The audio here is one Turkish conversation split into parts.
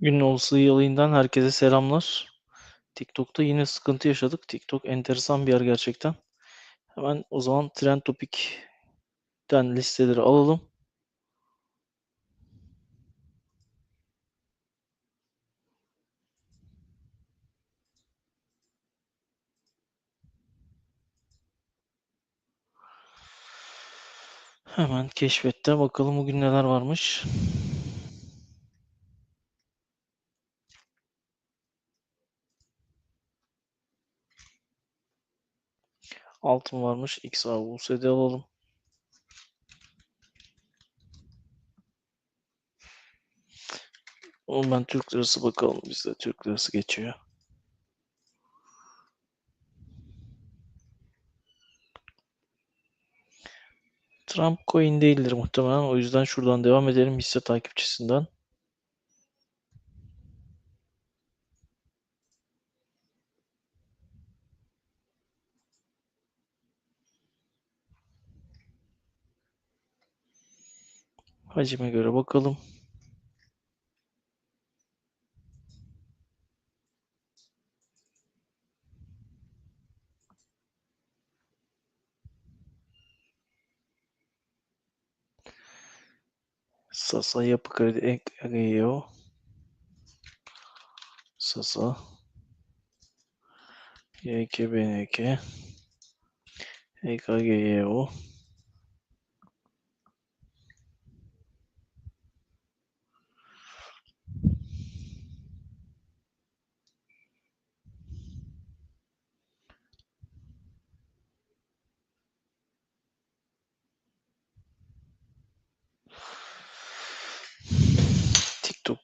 Günün olası yayından herkese selamlar. TikTok'ta yine sıkıntı yaşadık. TikTok enteresan bir yer gerçekten. Hemen o zaman Trend Topic'ten listeleri alalım. Hemen keşfette bakalım bugün neler varmış. Altın varmış. XAUSD alalım. Oğlum ben Türk lirası bakalım. Bizde Türk lirası geçiyor. Trump coin değildir muhtemelen. O yüzden şuradan devam edelim hisse takipçisinden. Hacime göre bakalım. Sasa Yapı Kredi Egeo. Sasa. YKBNK. EKGYO.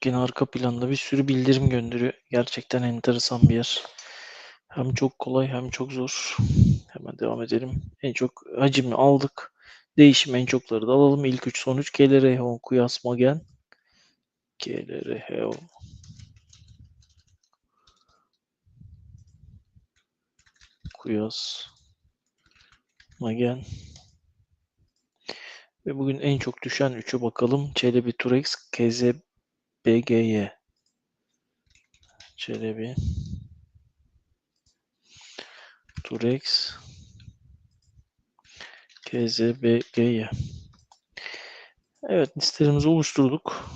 Yine arka planda bir sürü bildirim gönderiyor. Gerçekten enteresan bir yer. Hem çok kolay hem çok zor. Hemen devam edelim. En çok hacimli aldık. Değişim en çokları da alalım. İlk 3 son 3 KLR Kuyas Magen. KLR Kuyas Magen. Ve bugün en çok düşen 3'ü bakalım. Çelebi Turex, KZ BGY. Çelebi Turex KZBG'ye. Evet listelerimizi oluşturduk.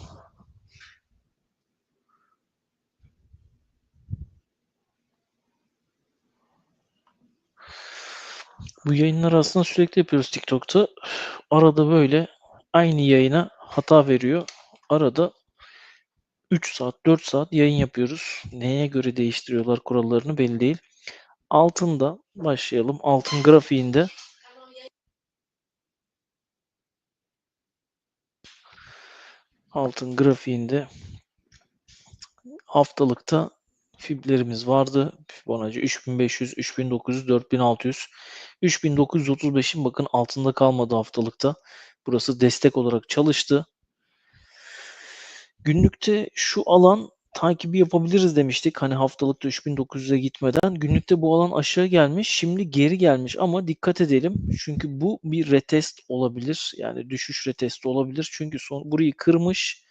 Bu yayınları aslında sürekli yapıyoruz TikTok'ta. Arada böyle aynı yayına hata veriyor. Arada 3 saat, 4 saat yayın yapıyoruz. Neye göre değiştiriyorlar kurallarını belli değil. Altında başlayalım. Altın grafiğinde altın grafiğinde haftalıkta fiblerimiz vardı. Fibonacci 3500, 3900, 4600, 3935'in bakın altında kalmadı haftalıkta. Burası destek olarak çalıştı. Günlükte şu alan takibi yapabiliriz demiştik. Hani haftalıkta 3900'e gitmeden. Günlükte bu alan aşağı gelmiş. Şimdi geri gelmiş ama dikkat edelim. Çünkü bu bir retest olabilir. Yani düşüş retesti olabilir. Çünkü son burayı kırmış.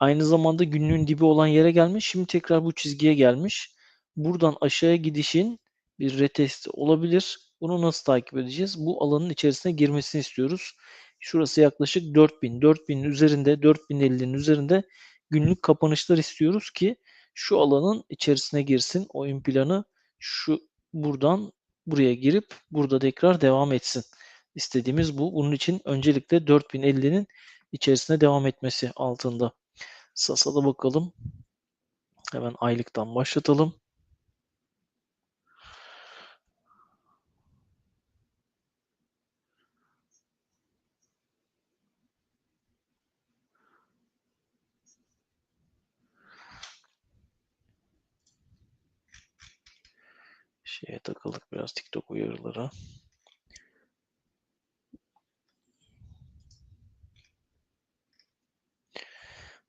Aynı zamanda günlüğün dibi olan yere gelmiş. Şimdi tekrar bu çizgiye gelmiş. Buradan aşağıya gidişin bir retesti olabilir. Bunu nasıl takip edeceğiz? Bu alanın içerisine girmesini istiyoruz. Şurası yaklaşık 4000. 4000'in üzerinde, 4050'nin üzerinde günlük kapanışlar istiyoruz ki şu alanın içerisine girsin. Oyun planı şu buradan buraya girip burada tekrar devam etsin. İstediğimiz bu. Bunun için öncelikle 4050'nin içerisine devam etmesi altında. Sasa'da bakalım. Hemen aylıktan başlatalım. Şeye takıldık biraz TikTok uyarıları.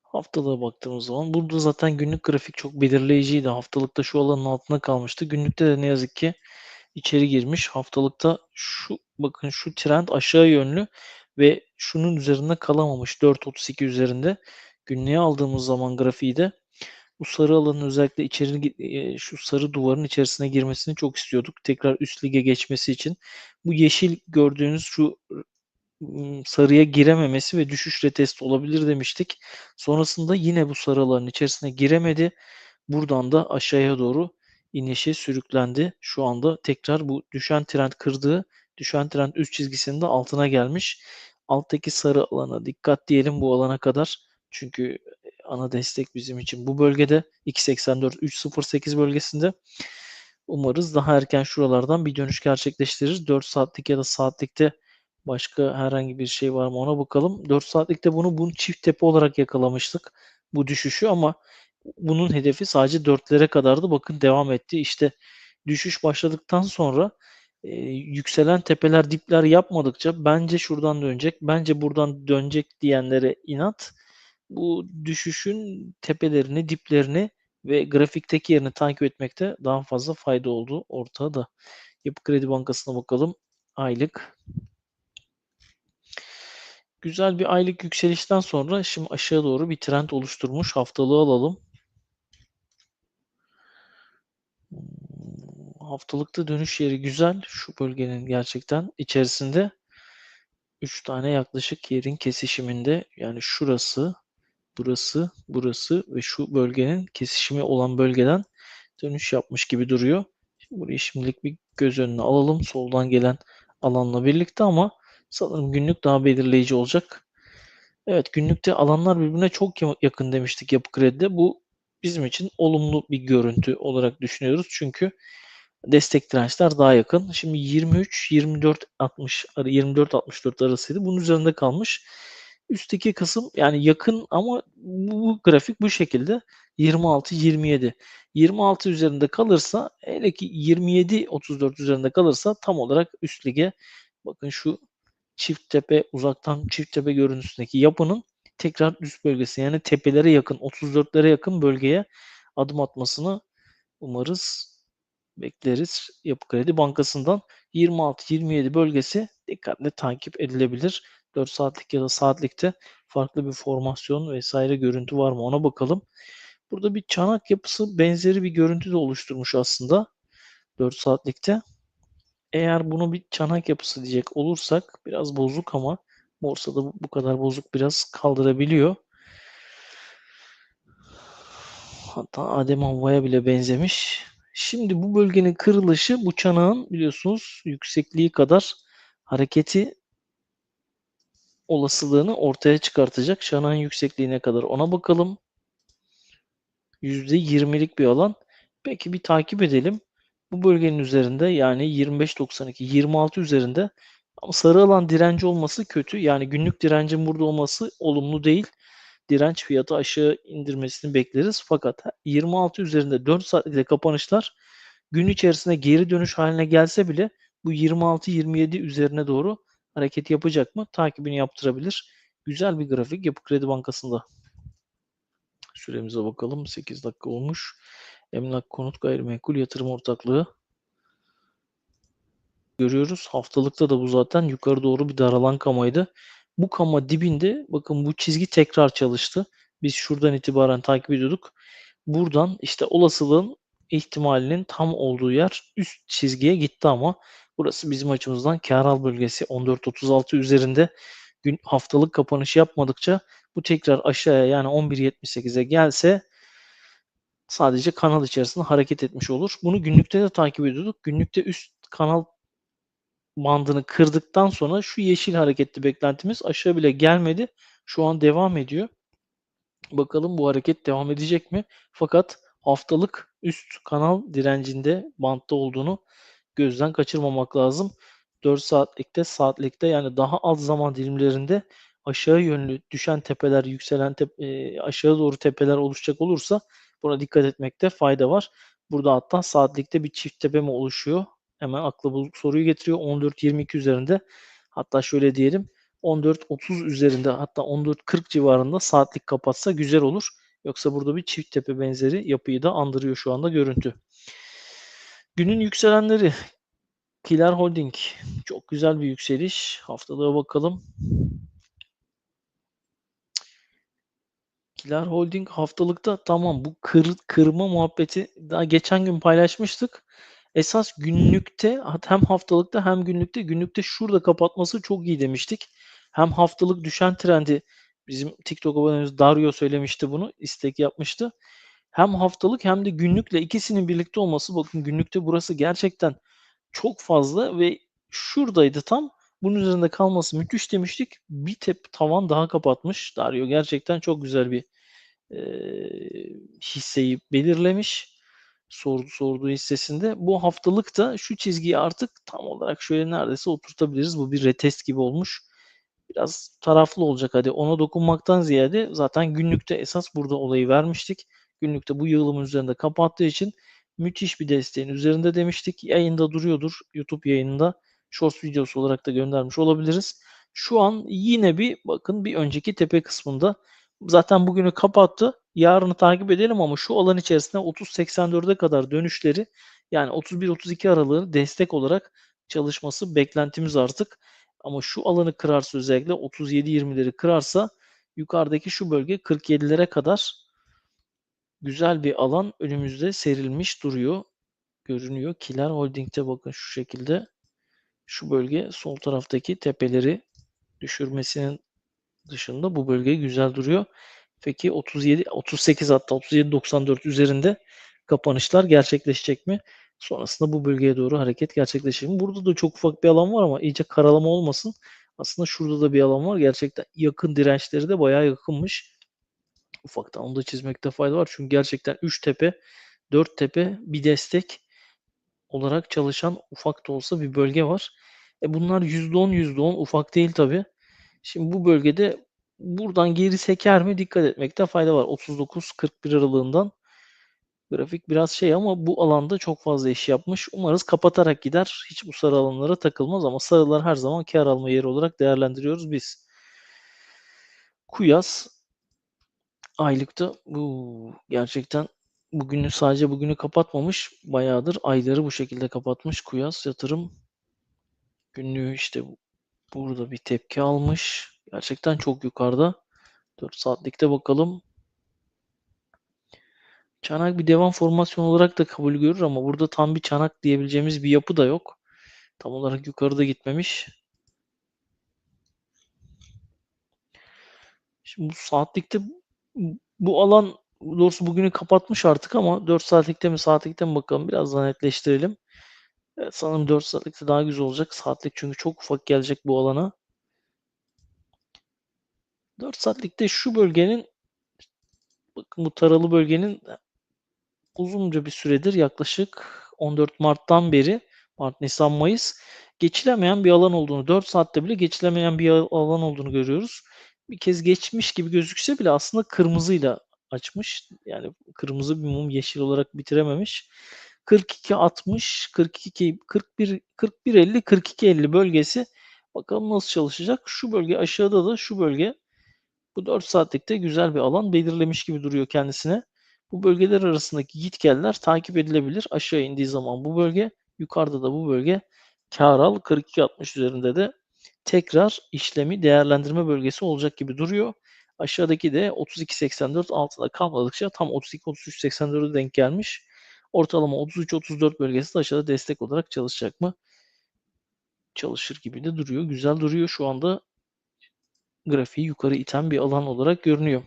Haftalığa baktığımız zaman burada zaten günlük grafik çok belirleyiciydi. Haftalıkta şu alanın altına kalmıştı. Günlükte de ne yazık ki içeri girmiş. Haftalıkta şu bakın şu trend aşağı yönlü ve şunun üzerinde kalamamış. 4.32 üzerinde. Günlüğe aldığımız zaman grafiği de Bu sarı alanın özellikle içeri eee, şu sarı duvarın içerisine girmesini çok istiyorduk. Tekrar üst lige geçmesi için. Bu yeşil gördüğünüz şu sarıya girememesi ve düşüş retesti olabilir demiştik. Sonrasında yine bu sarı alanın içerisine giremedi. Buradan da aşağıya doğru inişe sürüklendi. Şu anda tekrar bu düşen trend kırdığı düşen trend üst çizgisinin de altına gelmiş. Alttaki sarı alana dikkat diyelim bu alana kadar. Çünkü ana destek bizim için bu bölgede 2.84-3.08 bölgesinde. Umarız daha erken şuralardan bir dönüş gerçekleştirir. 4 saatlik ya da saatlikte başka herhangi bir şey var mı ona bakalım. 4 saatlikte bunu bunu çift tepe olarak yakalamıştık bu düşüşü ama bunun hedefi sadece 4'lere kadardı. Bakın devam etti. İşte düşüş başladıktan sonra e, yükselen tepeler dipler yapmadıkça bence şuradan dönecek, bence buradan dönecek diyenlere inat. Bu düşüşün tepelerini, diplerini ve grafikteki yerini takip etmekte daha fazla fayda olduğu ortada. Yapı Kredi Bankası'na bakalım. Aylık. Güzel bir aylık yükselişten sonra şimdi aşağı doğru bir trend oluşturmuş. Haftalığı alalım. Haftalıkta dönüş yeri güzel. Şu bölgenin gerçekten içerisinde 3 tane yaklaşık yerin kesişiminde yani şurası, burası, burası ve şu bölgenin kesişimi olan bölgeden dönüş yapmış gibi duruyor. Şimdi burayı şimdilik bir göz önüne alalım. Soldan gelen alanla birlikte ama sanırım günlük daha belirleyici olacak. Evet günlükte alanlar birbirine çok yakın demiştik yapı kredide. Bu bizim için olumlu bir görüntü olarak düşünüyoruz. Çünkü destek dirençler daha yakın. Şimdi 23 24 60 24 64 arasıydı. Bunun üzerinde kalmış. Üstteki kısım yani yakın ama bu, grafik bu şekilde 26 27. 26 üzerinde kalırsa hele ki 27 34 üzerinde kalırsa tam olarak üst lige bakın şu çift tepe uzaktan çift tepe görüntüsündeki yapının tekrar üst bölgesi yani tepelere yakın 34'lere yakın bölgeye adım atmasını umarız bekleriz. Yapı Kredi Bankası'ndan 26-27 bölgesi dikkatle takip edilebilir. 4 saatlik ya da saatlikte farklı bir formasyon vesaire görüntü var mı ona bakalım. Burada bir çanak yapısı benzeri bir görüntü de oluşturmuş aslında 4 saatlikte. Eğer bunu bir çanak yapısı diyecek olursak biraz bozuk ama borsada bu kadar bozuk biraz kaldırabiliyor. Hatta Adem Havva'ya bile benzemiş. Şimdi bu bölgenin kırılışı bu çanağın biliyorsunuz yüksekliği kadar hareketi olasılığını ortaya çıkartacak. Çanağın yüksekliğine kadar ona bakalım. %20'lik bir alan. Peki bir takip edelim. Bu bölgenin üzerinde yani 25.92 26 üzerinde ama sarı alan direnci olması kötü. Yani günlük direncin burada olması olumlu değil. Direnç fiyatı aşağı indirmesini bekleriz. Fakat 26 üzerinde 4 saatlik kapanışlar gün içerisinde geri dönüş haline gelse bile bu 26-27 üzerine doğru hareket yapacak mı? Takibini yaptırabilir. Güzel bir grafik Yapı Kredi Bankası'nda. Süremize bakalım. 8 dakika olmuş. Emlak Konut Gayrimenkul Yatırım Ortaklığı görüyoruz. Haftalıkta da bu zaten yukarı doğru bir daralan kamaydı. Bu kama dibinde bakın bu çizgi tekrar çalıştı. Biz şuradan itibaren takip ediyorduk. Buradan işte olasılığın ihtimalinin tam olduğu yer üst çizgiye gitti ama burası bizim açımızdan kar bölgesi 14.36 üzerinde gün haftalık kapanış yapmadıkça bu tekrar aşağıya yani 11.78'e gelse sadece kanal içerisinde hareket etmiş olur. Bunu günlükte de takip ediyorduk. Günlükte üst kanal bandını kırdıktan sonra şu yeşil hareketli beklentimiz aşağı bile gelmedi. Şu an devam ediyor. Bakalım bu hareket devam edecek mi? Fakat haftalık üst kanal direncinde bantta olduğunu gözden kaçırmamak lazım. 4 saatlikte, saatlikte yani daha az zaman dilimlerinde aşağı yönlü düşen tepeler, yükselen tepe, aşağı doğru tepeler oluşacak olursa buna dikkat etmekte fayda var. Burada hatta saatlikte bir çift tepe mi oluşuyor? Hemen akla bu soruyu getiriyor. 14-22 üzerinde hatta şöyle diyelim 14-30 üzerinde hatta 14-40 civarında saatlik kapatsa güzel olur. Yoksa burada bir çift tepe benzeri yapıyı da andırıyor şu anda görüntü. Günün yükselenleri Kiler Holding çok güzel bir yükseliş. Haftalığa bakalım. Kiler Holding haftalıkta tamam bu kır, kırma muhabbeti daha geçen gün paylaşmıştık. Esas günlükte hem haftalıkta hem günlükte günlükte şurada kapatması çok iyi demiştik. Hem haftalık düşen trendi bizim TikTok abonemiz Dario söylemişti bunu. istek yapmıştı. Hem haftalık hem de günlükle ikisinin birlikte olması bakın günlükte burası gerçekten çok fazla ve şuradaydı tam. Bunun üzerinde kalması müthiş demiştik. Bir tep tavan daha kapatmış. Dario gerçekten çok güzel bir e, hisseyi belirlemiş. Sordu, sorduğu hissesinde. Bu haftalık da şu çizgiyi artık tam olarak şöyle neredeyse oturtabiliriz. Bu bir retest gibi olmuş. Biraz taraflı olacak hadi ona dokunmaktan ziyade zaten günlükte esas burada olayı vermiştik. Günlükte bu yığılımın üzerinde kapattığı için müthiş bir desteğin üzerinde demiştik. Yayında duruyordur. YouTube yayınında Shorts videosu olarak da göndermiş olabiliriz. Şu an yine bir bakın bir önceki tepe kısmında zaten bugünü kapattı. Yarını takip edelim ama şu alan içerisinde 30-84'e kadar dönüşleri yani 31-32 aralığını destek olarak çalışması beklentimiz artık. Ama şu alanı kırarsa özellikle 37-20'leri kırarsa yukarıdaki şu bölge 47'lere kadar güzel bir alan önümüzde serilmiş duruyor. Görünüyor. Kiler Holding'de bakın şu şekilde şu bölge sol taraftaki tepeleri düşürmesinin dışında bu bölge güzel duruyor. Peki 37 38 hatta 37 94 üzerinde kapanışlar gerçekleşecek mi? Sonrasında bu bölgeye doğru hareket gerçekleşecek mi? Burada da çok ufak bir alan var ama iyice karalama olmasın. Aslında şurada da bir alan var. Gerçekten yakın dirençleri de bayağı yakınmış. Ufaktan onu da çizmekte fayda var. Çünkü gerçekten 3 tepe, 4 tepe bir destek olarak çalışan ufak da olsa bir bölge var. E bunlar %10 %10 ufak değil tabi. Şimdi bu bölgede buradan geri seker mi dikkat etmekte fayda var. 39-41 aralığından grafik biraz şey ama bu alanda çok fazla iş yapmış. Umarız kapatarak gider. Hiç bu sarı alanlara takılmaz ama sarılar her zaman kar alma yeri olarak değerlendiriyoruz biz. Kuyas aylıkta bu gerçekten bugünü sadece bugünü kapatmamış. Bayağıdır ayları bu şekilde kapatmış. Kuyas yatırım günlüğü işte burada bir tepki almış. Gerçekten çok yukarıda. 4 saatlikte bakalım. Çanak bir devam formasyon olarak da kabul görür ama burada tam bir çanak diyebileceğimiz bir yapı da yok. Tam olarak yukarıda gitmemiş. Şimdi bu saatlikte bu alan doğrusu bugünü kapatmış artık ama 4 saatlikte mi saatlikte mi bakalım biraz daha netleştirelim. Evet, sanırım 4 saatlikte daha güzel olacak. Saatlik çünkü çok ufak gelecek bu alana. 4 saatlikte şu bölgenin bakın bu taralı bölgenin uzunca bir süredir yaklaşık 14 Mart'tan beri Mart, Nisan, Mayıs geçilemeyen bir alan olduğunu 4 saatte bile geçilemeyen bir alan olduğunu görüyoruz. Bir kez geçmiş gibi gözükse bile aslında kırmızıyla açmış. Yani kırmızı bir mum yeşil olarak bitirememiş. 42 60 42 41 41 50 42 50 bölgesi bakalım nasıl çalışacak. Şu bölge aşağıda da şu bölge bu 4 saatlikte güzel bir alan belirlemiş gibi duruyor kendisine. Bu bölgeler arasındaki gitgeller takip edilebilir. Aşağı indiği zaman bu bölge, yukarıda da bu bölge kar al 42.60 üzerinde de tekrar işlemi değerlendirme bölgesi olacak gibi duruyor. Aşağıdaki de 32.84 altında kalmadıkça tam 32-33.84'e denk gelmiş. Ortalama 33-34 bölgesi de aşağıda destek olarak çalışacak mı? Çalışır gibi de duruyor. Güzel duruyor. Şu anda grafiği yukarı iten bir alan olarak görünüyor.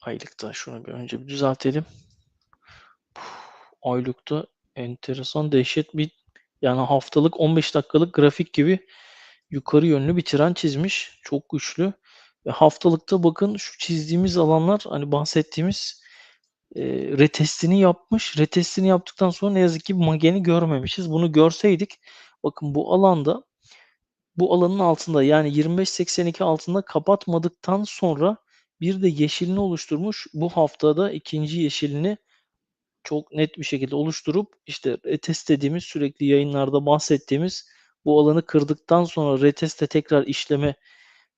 Aylıkta şunu bir önce bir düzeltelim. Aylıkta enteresan dehşet bir yani haftalık 15 dakikalık grafik gibi yukarı yönlü bir tren çizmiş. Çok güçlü. Ve haftalıkta bakın şu çizdiğimiz alanlar hani bahsettiğimiz e, retestini yapmış. Retestini yaptıktan sonra ne yazık ki mageni görmemişiz. Bunu görseydik bakın bu alanda bu alanın altında yani 25.82 altında kapatmadıktan sonra bir de yeşilini oluşturmuş. Bu haftada ikinci yeşilini çok net bir şekilde oluşturup işte retest dediğimiz sürekli yayınlarda bahsettiğimiz bu alanı kırdıktan sonra reteste tekrar işleme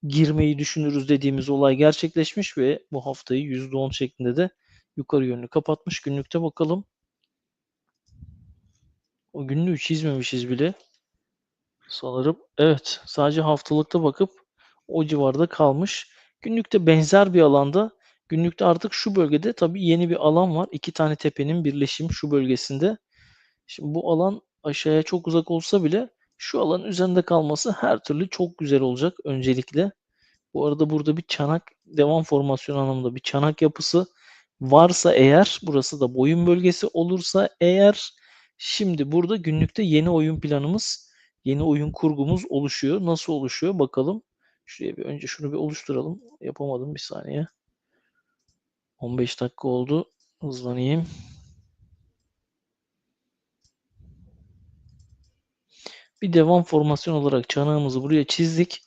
girmeyi düşünürüz dediğimiz olay gerçekleşmiş ve bu haftayı %10 şeklinde de yukarı yönlü kapatmış. Günlükte bakalım. O günlüğü çizmemişiz bile. Sanırım evet sadece haftalıkta bakıp o civarda kalmış. Günlükte benzer bir alanda günlükte artık şu bölgede tabii yeni bir alan var. İki tane tepenin birleşimi şu bölgesinde. Şimdi bu alan aşağıya çok uzak olsa bile şu alanın üzerinde kalması her türlü çok güzel olacak öncelikle. Bu arada burada bir çanak devam formasyon anlamında bir çanak yapısı varsa eğer burası da boyun bölgesi olursa eğer şimdi burada günlükte yeni oyun planımız yeni oyun kurgumuz oluşuyor. Nasıl oluşuyor bakalım. Şuraya bir önce şunu bir oluşturalım. Yapamadım bir saniye. 15 dakika oldu. Hızlanayım. Bir devam formasyon olarak çanağımızı buraya çizdik.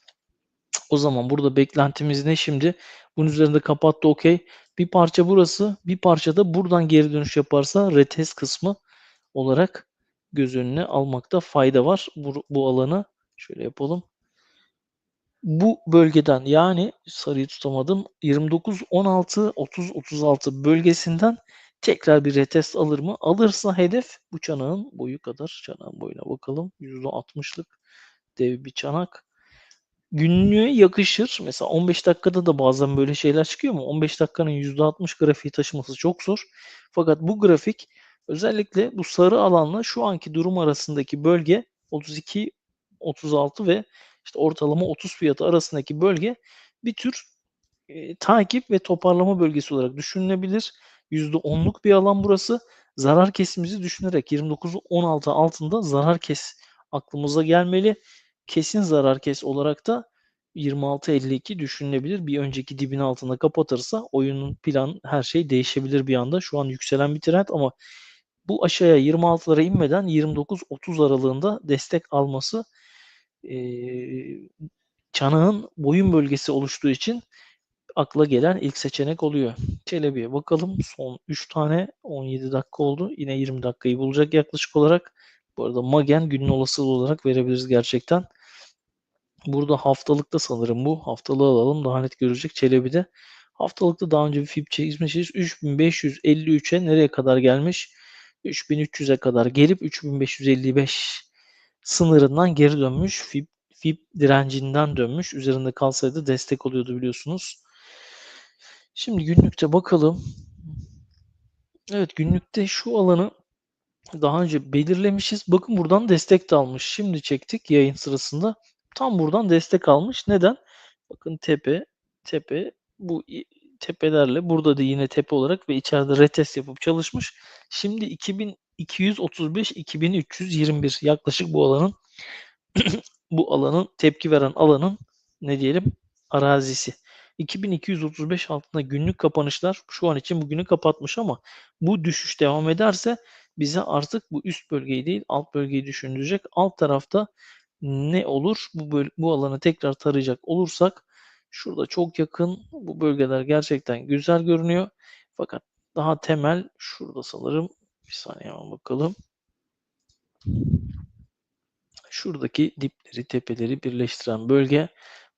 O zaman burada beklentimiz ne şimdi? Bunun üzerinde kapattı okey. Bir parça burası, bir parça da buradan geri dönüş yaparsa retest kısmı olarak göz önüne almakta fayda var. Bu, bu alanı şöyle yapalım. Bu bölgeden yani sarıyı tutamadım 29, 16, 30, 36 bölgesinden tekrar bir retest alır mı? Alırsa hedef bu çanağın boyu kadar. Çanağın boyuna bakalım. %60'lık dev bir çanak günlüğe yakışır. Mesela 15 dakikada da bazen böyle şeyler çıkıyor ama 15 dakikanın %60 grafiği taşıması çok zor. Fakat bu grafik özellikle bu sarı alanla şu anki durum arasındaki bölge 32 36 ve işte ortalama 30 fiyatı arasındaki bölge bir tür e, takip ve toparlama bölgesi olarak düşünülebilir. %10'luk bir alan burası. Zarar kesimizi düşünerek 29-16 altında zarar kes aklımıza gelmeli kesin zarar kes olarak da 26-52 düşünülebilir. Bir önceki dibin altında kapatırsa oyunun plan her şey değişebilir bir anda. Şu an yükselen bir trend ama bu aşağıya 26'lara inmeden 29-30 aralığında destek alması e, çanağın boyun bölgesi oluştuğu için akla gelen ilk seçenek oluyor. Çelebi'ye bakalım. Son 3 tane 17 dakika oldu. Yine 20 dakikayı bulacak yaklaşık olarak. Bu arada Magen günün olasılığı olarak verebiliriz gerçekten. Burada haftalıkta sanırım bu. Haftalığı alalım daha net görecek Çelebi'de. Haftalıkta daha önce bir FIB çizmişiz. 3553'e nereye kadar gelmiş? 3300'e kadar gelip 3555 sınırından geri dönmüş. FIB, FIB direncinden dönmüş. Üzerinde kalsaydı destek oluyordu biliyorsunuz. Şimdi günlükte bakalım. Evet günlükte şu alanı daha önce belirlemişiz. Bakın buradan destek de almış. Şimdi çektik yayın sırasında. Tam buradan destek almış. Neden? Bakın tepe, tepe bu tepelerle burada da yine tepe olarak ve içeride retest yapıp çalışmış. Şimdi 2235 2321 yaklaşık bu alanın bu alanın tepki veren alanın ne diyelim arazisi. 2235 altında günlük kapanışlar şu an için bugünü kapatmış ama bu düşüş devam ederse bize artık bu üst bölgeyi değil alt bölgeyi düşündürecek. Alt tarafta ne olur? Bu, böl- bu alanı tekrar tarayacak olursak şurada çok yakın bu bölgeler gerçekten güzel görünüyor. Fakat daha temel şurada sanırım bir saniye hemen bakalım. Şuradaki dipleri, tepeleri birleştiren bölge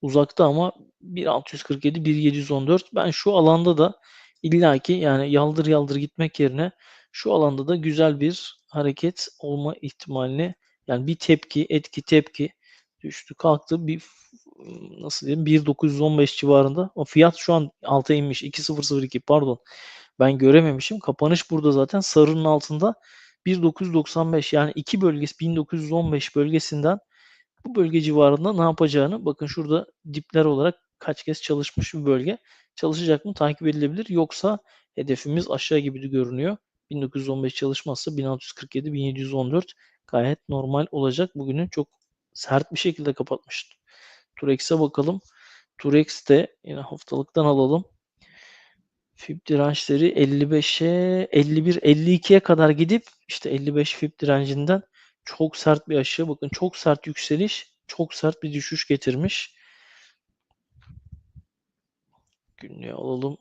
uzakta ama 1647, 1714. Ben şu alanda da illaki yani yaldır yaldır gitmek yerine şu alanda da güzel bir hareket olma ihtimalini yani bir tepki, etki, tepki düştü kalktı bir nasıl diyeyim 1.915 civarında. O fiyat şu an alta inmiş 2.002 pardon. Ben görememişim. Kapanış burada zaten sarının altında 1995 yani iki bölgesi 1915 bölgesinden bu bölge civarında ne yapacağını bakın şurada dipler olarak kaç kez çalışmış bir bölge. Çalışacak mı takip edilebilir. Yoksa hedefimiz aşağı gibi de görünüyor. 1915 çalışmazsa 1647 1714 gayet normal olacak. Bugünün çok sert bir şekilde kapatmış. Turex'e bakalım. Turex de yine haftalıktan alalım. Fib dirençleri 55'e 51 52'ye kadar gidip işte 55 fib direncinden çok sert bir aşağı bakın çok sert yükseliş çok sert bir düşüş getirmiş. Günlüğe alalım.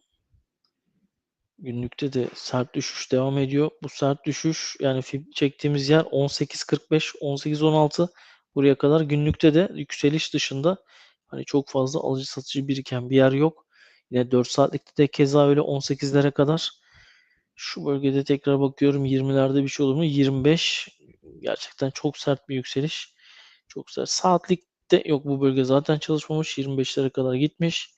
Günlükte de sert düşüş devam ediyor. Bu sert düşüş yani fib çektiğimiz yer 18.45 18.16 buraya kadar günlükte de yükseliş dışında hani çok fazla alıcı satıcı biriken bir yer yok. Yine 4 saatlikte de keza öyle 18'lere kadar. Şu bölgede tekrar bakıyorum 20'lerde bir şey olur mu? 25 gerçekten çok sert bir yükseliş. Çok sert. Saatlikte yok bu bölge zaten çalışmamış. 25'lere kadar gitmiş.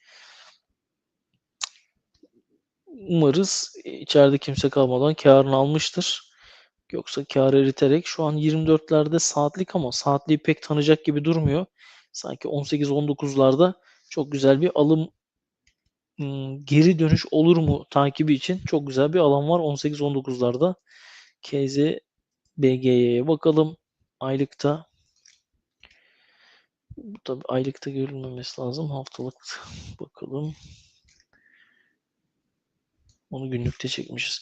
Umarız içeride kimse kalmadan kârını almıştır. Yoksa kârı eriterek şu an 24'lerde saatlik ama saatliği pek tanıyacak gibi durmuyor. Sanki 18-19'larda çok güzel bir alım geri dönüş olur mu takibi için çok güzel bir alan var 18-19'larda. KZ BGY'ye bakalım. Aylıkta bu tabii aylıkta görülmemesi lazım. Haftalık bakalım. Onu günlükte çekmişiz.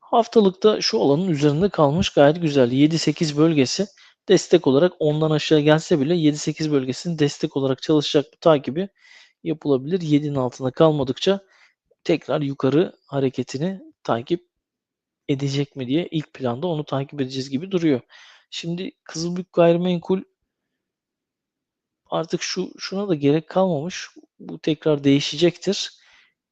Haftalıkta şu alanın üzerinde kalmış gayet güzel. 7-8 bölgesi destek olarak 10'dan aşağı gelse bile 7-8 bölgesinin destek olarak çalışacak bir takibi yapılabilir. 7'nin altında kalmadıkça tekrar yukarı hareketini takip edecek mi diye ilk planda onu takip edeceğiz gibi duruyor. Şimdi Kızılbük Gayrimenkul artık şu şuna da gerek kalmamış. Bu tekrar değişecektir.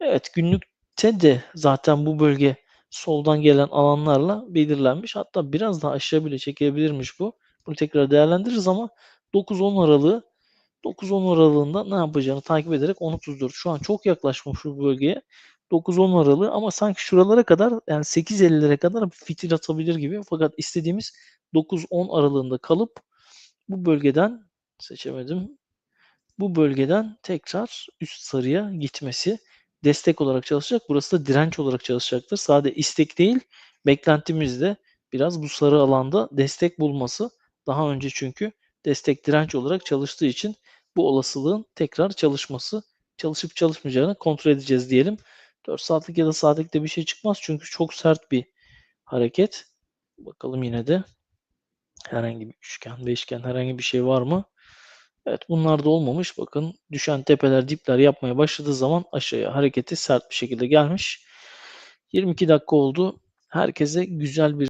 Evet günlükte de zaten bu bölge soldan gelen alanlarla belirlenmiş. Hatta biraz daha aşağı bile çekebilirmiş bu. Bunu tekrar değerlendiririz ama 9-10 aralığı 9-10 aralığında ne yapacağını takip ederek onu tuzdurur. Şu an çok yaklaşmış bu bölgeye. 9-10 aralığı ama sanki şuralara kadar yani 8.50'lere kadar fitil atabilir gibi. Fakat istediğimiz 9-10 aralığında kalıp bu bölgeden seçemedim. Bu bölgeden tekrar üst sarıya gitmesi destek olarak çalışacak. Burası da direnç olarak çalışacaktır. Sade istek değil, beklentimiz de biraz bu sarı alanda destek bulması. Daha önce çünkü destek direnç olarak çalıştığı için bu olasılığın tekrar çalışması, çalışıp çalışmayacağını kontrol edeceğiz diyelim. 4 saatlik ya da saatlikte bir şey çıkmaz çünkü çok sert bir hareket. Bakalım yine de herhangi bir üçgen, beşgen herhangi bir şey var mı? Evet bunlar da olmamış. Bakın düşen tepeler, dipler yapmaya başladığı zaman aşağıya hareketi sert bir şekilde gelmiş. 22 dakika oldu. Herkese güzel bir